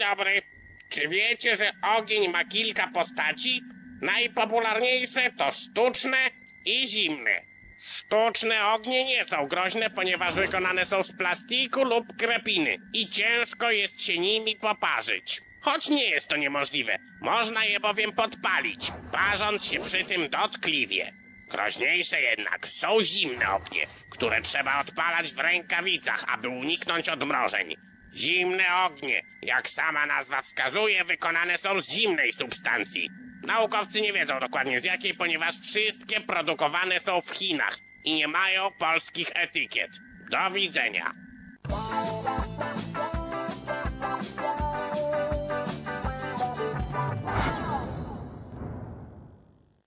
dobry. Czy wiecie, że ogień ma kilka postaci? Najpopularniejsze to sztuczne i zimne. Sztuczne ognie nie są groźne, ponieważ wykonane są z plastiku lub krepiny i ciężko jest się nimi poparzyć. Choć nie jest to niemożliwe, można je bowiem podpalić, parząc się przy tym dotkliwie. Groźniejsze jednak są zimne ognie, które trzeba odpalać w rękawicach, aby uniknąć odmrożeń. Zimne ognie, jak sama nazwa wskazuje, wykonane są z zimnej substancji. Naukowcy nie wiedzą dokładnie z jakiej, ponieważ wszystkie produkowane są w Chinach i nie mają polskich etykiet. Do widzenia.